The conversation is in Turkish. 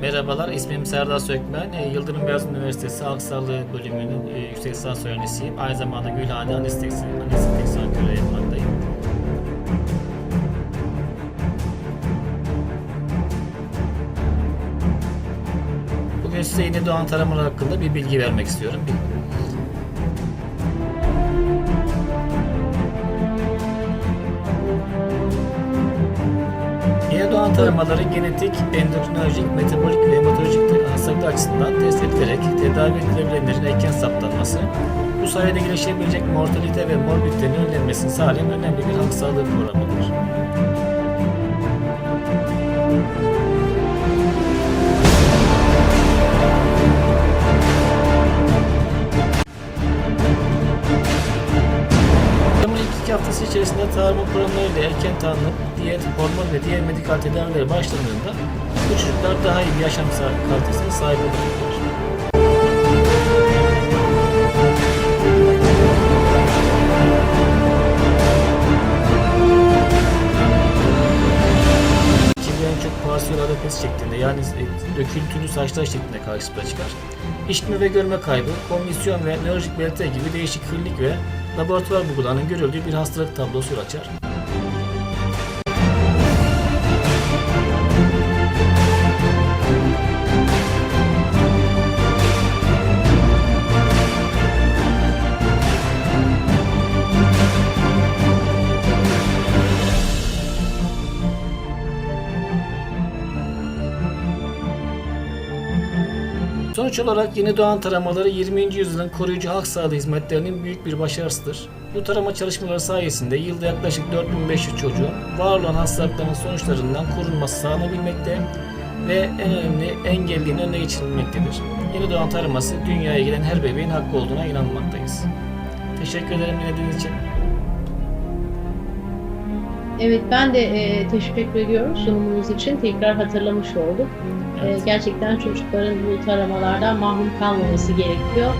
Merhabalar, ismim Serdar Sökmen. E, Yıldırım Beyazıt Üniversitesi Halk Sağlığı Bölümünün e, yüksek lisans öğrencisiyim. Aynı zamanda Gülhane Anestezi, Anestezi Sanatörü yapmaktayım. Bugün size yeni doğan taramalar hakkında bir bilgi vermek istiyorum. Yeni doğan taramaları genetik, endokrinolojik, metabolik ve hematolojik hastalıklar açısından test edilerek tedavi edilebilenlerin erken saptanması, bu sayede gelişebilecek mortalite ve morbiditenin önlenmesini sağlayan önemli bir halk sağlığı programıdır. Haftası içerisinde tarama programlarıyla erken tanı, diyet, hormon ve diğer medikal tedavilere başlandığında bu çocuklar daha iyi bir yaşam kalitesine sahip olacaklar. Parsiyel adapesi şeklinde yani döküntülü saçlar şeklinde karşımıza çıkar. İşitme ve görme kaybı, komisyon ve nörolojik belirtiler gibi değişik klinik ve laboratuvar bulgularının görüldüğü bir hastalık tablosu açar. Sonuç olarak yeni doğan taramaları 20. yüzyılın koruyucu halk sağlığı hizmetlerinin büyük bir başarısıdır. Bu tarama çalışmaları sayesinde yılda yaklaşık 4500 çocuğun var olan hastalıkların sonuçlarından korunması sağlanabilmekte ve en önemli engelliğin önüne geçirilmektedir. Yeni doğan taraması dünyaya gelen her bebeğin hakkı olduğuna inanmaktayız. Teşekkür ederim dinlediğiniz için. Evet ben de e, teşekkür ediyorum sunumunuz için. Tekrar hatırlamış olduk. E, Evet. gerçekten çocukların bu taramalardan mahrum kalmaması gerekiyor.